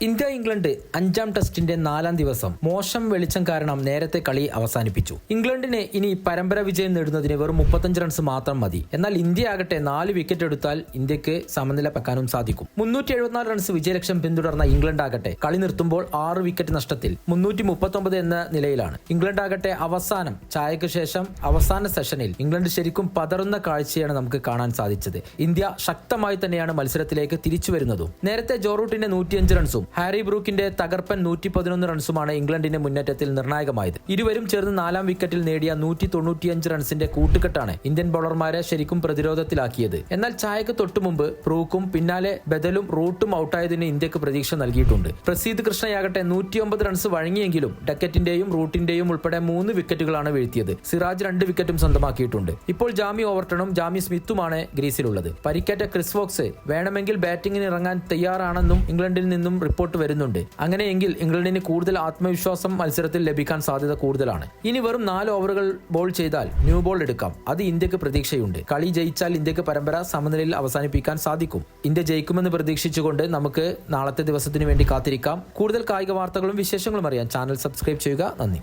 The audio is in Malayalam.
ഇന്ത്യ ഇംഗ്ലണ്ട് അഞ്ചാം ടെസ്റ്റിന്റെ നാലാം ദിവസം മോശം വെളിച്ചം കാരണം നേരത്തെ കളി അവസാനിപ്പിച്ചു. ഇംഗ്ലണ്ടിന് ഇനി പരമ്പര വിജയം നേടുന്നതിന് വെറും മുപ്പത്തഞ്ച് റൺസ് മാത്രം മതി. എന്നാൽ ഇന്ത്യ ആകട്ടെ നാല് വിക്കറ്റ് എടുത്താൽ ഇന്ത്യയ്ക്ക് സമനില വെക്കാനും സാധിക്കും. മുന്നൂറ്റി എഴുപത്തിനാല് റൺസ് വിജയലക്ഷ്യം പിന്തുടർന്ന ഇംഗ്ലണ്ട് ആകട്ടെ കളി നിർത്തുമ്പോൾ ആറ് വിക്കറ്റ് നഷ്ടത്തിൽ മുന്നൂറ്റി മുപ്പത്തൊമ്പത് എന്ന നിലയിലാണ്. ഇംഗ്ലണ്ട് ആകട്ടെ അവസാനം ചായക്ക് ശേഷം അവസാന സെഷനിൽ ഇംഗ്ലണ്ട് ശരിക്കും പതറുന്ന കാഴ്ചയാണ് നമുക്ക് കാണാൻ സാധിച്ചത്. ഇന്ത്യ ശക്തമായി തന്നെയാണ് മത്സരത്തിലേക്ക് തിരിച്ചു വരുന്നതും. നേരത്തെ ജോറൂട്ടിന്റെ നൂറ്റിയഞ്ച് റൺസും ഹാരി ബ്രൂക്കിന്റെ തകർപ്പൻ നൂറ്റി പതിനൊന്ന് റൺസുമാണ് ഇംഗ്ലണ്ടിന്റെ മുന്നേറ്റത്തിൽ നിർണായകമായത്. ഇരുവരും ചേർന്ന് നാലാം വിക്കറ്റിൽ നേടിയ നൂറ്റി തൊണ്ണൂറ്റിയഞ്ച് റൺസിന്റെ കൂട്ടുകെട്ടാണ് ഇന്ത്യൻ ബൗളർമാരെ ശരിക്കും പ്രതിരോധത്തിലാക്കിയത്. എന്നാൽ ചായക്ക് തൊട്ടുമുമ്പ് ബ്രൂക്കും പിന്നാലെ ബദലും റൂട്ടും ഔട്ടായതിന് ഇന്ത്യയ്ക്ക് പ്രതീക്ഷ നൽകിയിട്ടുണ്ട്. പ്രസീദ് കൃഷ്ണയാകട്ടെ നൂറ്റിയൊമ്പത് റൺസ് വഴങ്ങിയെങ്കിലും ഡക്കറ്റിന്റെയും റൂട്ടിന്റെയും ഉൾപ്പെടെ മൂന്ന് വിക്കറ്റുകളാണ് വീഴ്ത്തിയത്. സിറാജ് രണ്ട് വിക്കറ്റും സ്വന്തമാക്കിയിട്ടുണ്ട്. ഇപ്പോൾ ജാമി ഓവർട്ടണും ജാമി സ്മിത്തുമാണ് ഗ്രീസിലുള്ളത്. പരിക്കേറ്റ ക്രിസ് വോക്സ് വേണമെങ്കിൽ ബാറ്റിംഗിന് ഇറങ്ങാൻ തയ്യാറാണെന്നും ഇംഗ്ലണ്ടിൽ നിന്നും റിപ്പോർട്ട് വരുന്നുണ്ട്. അങ്ങനെയെങ്കിൽ ഇംഗ്ലണ്ടിന് കൂടുതൽ ആത്മവിശ്വാസം മത്സരത്തിൽ ലഭിക്കാൻ സാധ്യത കൂടുതലാണ്. ഇനി വെറും നാല് ഓവറുകൾ ബോൾ ചെയ്താൽ ന്യൂ ബോൾ എടുക്കാം. അത് ഇന്ത്യയ്ക്ക് പ്രതീക്ഷയുണ്ട്. കളി ജയിച്ചാൽ ഇന്ത്യയ്ക്ക് പരമ്പര സമനിലയിൽ അവസാനിപ്പിക്കാൻ സാധിക്കും. ഇന്ത്യ ജയിക്കുമെന്ന് പ്രതീക്ഷിച്ചുകൊണ്ട് നമുക്ക് നാളത്തെ ദിവസത്തിന് വേണ്ടി കാത്തിരിക്കാം. കൂടുതൽ കായിക വാർത്തകളും വിശേഷങ്ങളും അറിയാൻ ചാനൽ സബ്സ്ക്രൈബ് ചെയ്യുക. നന്ദി.